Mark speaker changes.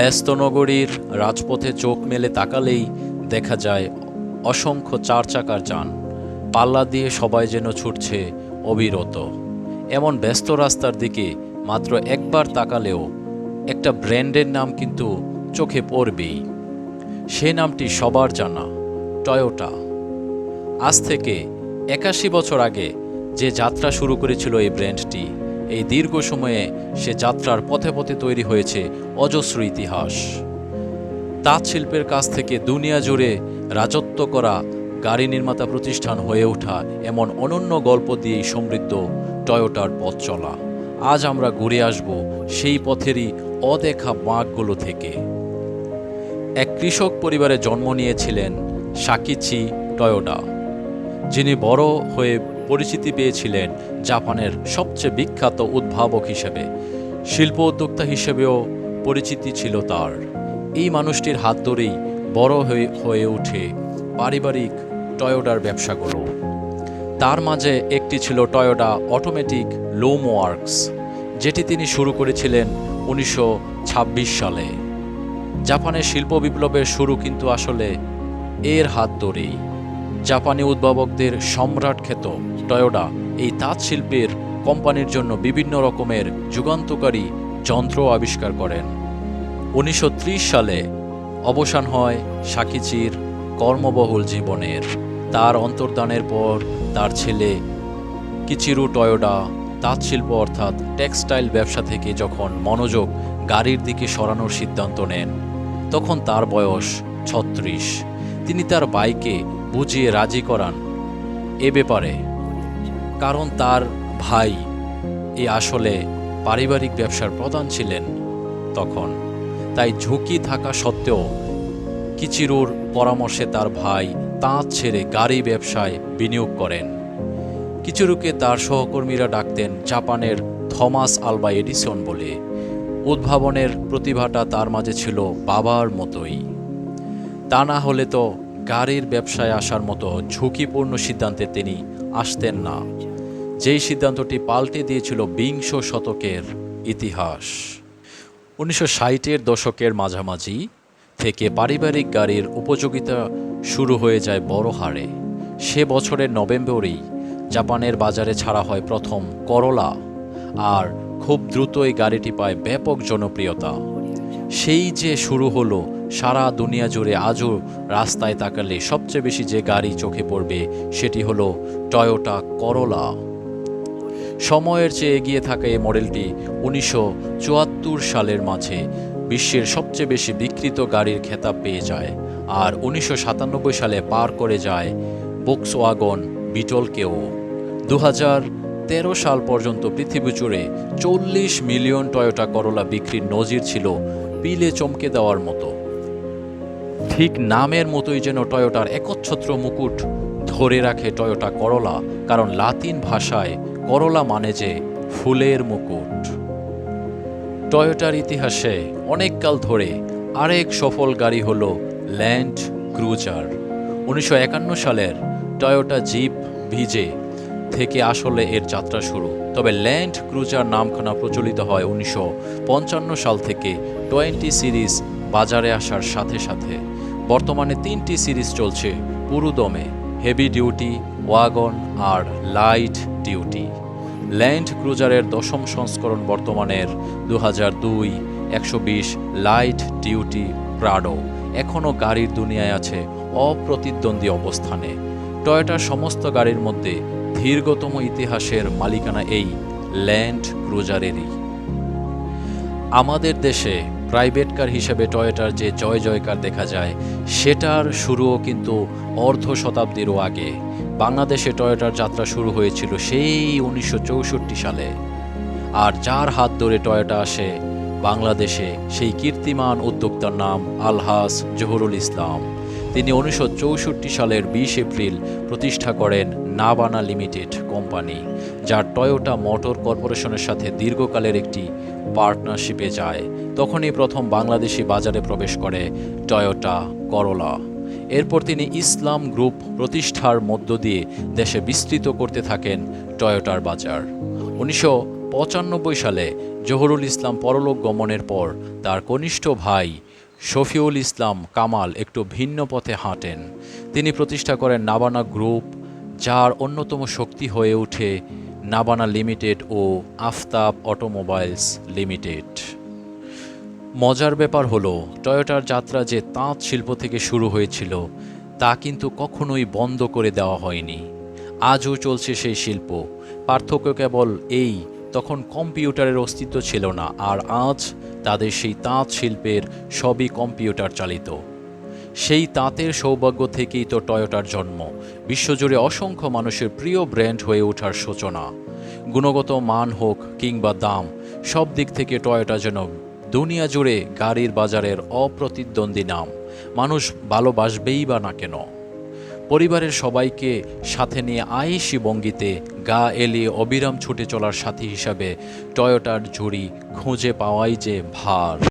Speaker 1: ব্যস্ত নগরীর রাজপথে চোখ মেলে তাকালেই দেখা যায় অসংখ্য চার চাকার যান। পাল্লা দিয়ে সবাই যেন ছুটছে অবিরত। এমন ব্যস্ত রাস্তার দিকে মাত্র একবার তাকালেও একটা ব্র্যান্ডের নাম কিন্তু চোখে পড়বেই। সে নামটি সবার জানা টয়োটা আজ থেকে একাশি বছর আগে যে যাত্রা শুরু করেছিল এই ব্র্যান্ডটি এই দীর্ঘ সময়ে সে যাত্রার পথে পথে তৈরি হয়েছে অজস্র ইতিহাস। তাঁত শিল্পের কাছ থেকে দুনিয়া জুড়ে রাজত্ব করা গাড়ি নির্মাতা প্রতিষ্ঠান হয়ে ওঠা এমন অনন্য গল্প দিয়েই সমৃদ্ধ টয়োটার পথ চলা। আজ আমরা ঘুরে আসব সেই পথেরই অদেখা বাঁকগুলো থেকে। এক কৃষক পরিবারে জন্ম নিয়েছিলেন সাকিচি টয়োডা যিনি বড় হয়ে পরিচিতি পেয়েছিলেন জাপানের সবচেয়ে বিখ্যাত উদ্ভাবক হিসেবে। শিল্প উদ্যোক্তা হিসেবেও পরিচিতি ছিল তার। এই মানুষটির হাত ধরেই বড় হয়ে হয়ে ওঠে পারিবারিক টয়োডার ব্যবসাগুলো। তার মাঝে একটি ছিল টয়োডা অটোমেটিক লোম ওয়ার্কস যেটি তিনি শুরু করেছিলেন উনিশশো ছাব্বিশ সালে। জাপানের শিল্প বিপ্লবের শুরু কিন্তু আসলে এর হাত ধরেই। জাপানি উদ্ভাবকদের সম্রাট খ্যাত টয়োডা এই তাঁত শিল্পের কোম্পানির জন্য বিভিন্ন রকমের যুগান্তকারী যন্ত্র আবিষ্কার করেন। উনিশশো ত্রিশ সালে অবসান হয় সাকিচির কর্মবহুল জীবনের। তার অন্তর্দানের পর তার ছেলে কিচিরু টয়োডা তাঁত শিল্প অর্থাৎ টেক্সটাইল ব্যবসা থেকে যখন মনোযোগ গাড়ির দিকে সরানোর সিদ্ধান্ত নেন, তখন তার বয়স ছত্রিশ। তিনি তার বাইকে বুঝিয়ে রাজি করান। এ ব্যাপারে কারণ তার ভাই এ আসলে পারিবারিক ব্যবসার প্রধান ছিলেন তখন। তাই ঝুঁকি থাকা সত্ত্বেও কিচিরুর পরামর্শে তার ভাই তাঁত ছেড়ে গাড়ি ব্যবসায় বিনিয়োগ করেন। কিচিরুকে তার সহকর্মীরা ডাকতেন জাপানের থমাস আলবা এডিসন বলে। উদ্ভাবনের প্রতিভাটা তার মাঝে ছিল বাবার মতোই। তা না হলে তো গাড়ির ব্যবসায় আসার মতো ঝুঁকিপূর্ণ সিদ্ধান্তে তিনি আসতেন না। যেই সিদ্ধান্তটি পাল্টে দিয়েছিল বিংশ শতকের ইতিহাস। উনিশশো ষাটের দশকের মাঝামাঝি থেকে পারিবারিক গাড়ির উপযোগিতা শুরু হয়ে যায় বড় হারে। সে বছরের নভেম্বরেই জাপানের বাজারে ছাড়া হয় প্রথম করলা আর খুব দ্রুত এই গাড়িটি পায় ব্যাপক জনপ্রিয়তা। সেই যে শুরু হলো সারা দুনিয়া জুড়ে আজও রাস্তায় তাকালে সবচেয়ে বেশি যে গাড়ি চোখে পড়বে সেটি হলো টয়োটা করলা সময়ের চেয়ে এগিয়ে থাকা এই মডেলটি উনিশশো চুয়াত্তর সালের মাঝে বিশ্বের সবচেয়ে বেশি বিকৃত গাড়ির খেতাব পেয়ে যায় আর উনিশশো সাতানব্বই সালে পার করে যায় বুকস ওয়াগন বিটলকেও দু তেরো সাল পর্যন্ত পৃথিবী জুড়ে চল্লিশ মিলিয়ন টয়োটা করলা বিক্রির নজির ছিল পিলে চমকে দেওয়ার মতো। ঠিক নামের মতোই যেন টয়োটার একচ্ছত্র মুকুট ধরে রাখে টয়োটা করলা, কারণ লাতিন ভাষায় করলা মানে যে ফুলের মুকুট। টয়োটার ইতিহাসে অনেককাল ধরে আরেক সফল গাড়ি হল ল্যান্ড ক্রুজার। উনিশশো একান্ন সালের টয়োটা জিপ ভিজে থেকে আসলে এর যাত্রা শুরু। তবে ল্যান্ড ক্রুজার নামখানা প্রচলিত হয় উনিশশো পঞ্চান্ন সাল থেকে টোয়েন্টি সিরিজ বাজারে আসার সাথে সাথে। বর্তমানে তিনটি সিরিজ চলছে, পুরুদমে হেভি ডিউটি ওয়াগন আর লাইট ডিউটি ল্যান্ড ক্রুজারের দশম সংস্করণ বর্তমানের দু হাজার দুই একশো বিশ লাইট ডিউটি প্রাডো এখনও গাড়ির দুনিয়ায় আছে অপ্রতিদ্বন্দ্বী অবস্থানে। টয়োটার সমস্ত গাড়ির মধ্যে দীর্ঘতম ইতিহাসের মালিকানা এই ল্যান্ড ক্রুজারেরই আমাদের দেশে প্রাইভেট কার হিসেবে টয়োটার যে জয় জয়কার দেখা যায়, সেটার শুরুও কিন্তু অর্ধ শতাব্দীরও আগে। বাংলাদেশে টয়োটার যাত্রা শুরু হয়েছিল সেই উনিশশো চৌষট্টি সালে। আর যার হাত ধরে টয়োটা আসে বাংলাদেশে সেই কীর্তিমান উদ্যোক্তার নাম আলহাস জহুরুল ইসলাম। তিনি উনিশশো চৌষট্টি সালের বিশ এপ্রিল প্রতিষ্ঠা করেন নাবানা লিমিটেড কোম্পানি যা টয়োটা মোটর কর্পোরেশনের সাথে দীর্ঘকালের একটি পার্টনারশিপে যায়। তখনই প্রথম বাংলাদেশি বাজারে প্রবেশ করে টয়োটা করলা। এরপর তিনি ইসলাম গ্রুপ প্রতিষ্ঠার মধ্য দিয়ে দেশে বিস্তৃত করতে থাকেন টয়োটার বাজার। উনিশশো পঁচানব্বই সালে জহুরুল ইসলাম পরলোক গমনের পর তার কনিষ্ঠ ভাই শফিউল ইসলাম কামাল একটু ভিন্ন পথে হাঁটেন। তিনি প্রতিষ্ঠা করেন নাবানা গ্রুপ, যার অন্যতম শক্তি হয়ে ওঠে নাবানা লিমিটেড ও আফতাব অটোমোবাইলস লিমিটেড। মজার ব্যাপার হলো, টয়োটার যাত্রা যে তাঁত শিল্প থেকে শুরু হয়েছিল, তা কিন্তু কখনোই বন্ধ করে দেওয়া হয়নি। আজও চলছে সেই শিল্প। পার্থক্য কেবল এই তখন কম্পিউটারের অস্তিত্ব ছিল না, আর আজ তাদের সেই তাঁত শিল্পের সবই কম্পিউটার চালিত। সেই তাঁতের সৌভাগ্য থেকেই তো টয়োটার জন্ম। বিশ্বজুড়ে অসংখ্য মানুষের প্রিয় ব্র্যান্ড হয়ে ওঠার সূচনা। গুণগত মান হোক কিংবা দাম, সব দিক থেকে টয়োটা যেন দুনিয়া জুড়ে গাড়ির বাজারের অপ্রতিদ্বন্দ্বী নাম। মানুষ ভালোবাসবেই বা না কেন? পরিবারের সবাইকে সাথে নিয়ে আয়েসি বঙ্গিতে গা এলিয়ে অবিরাম ছুটে চলার সাথী হিসাবে টয়োটার ঝুড়ি খুঁজে পাওয়াই যে ভার।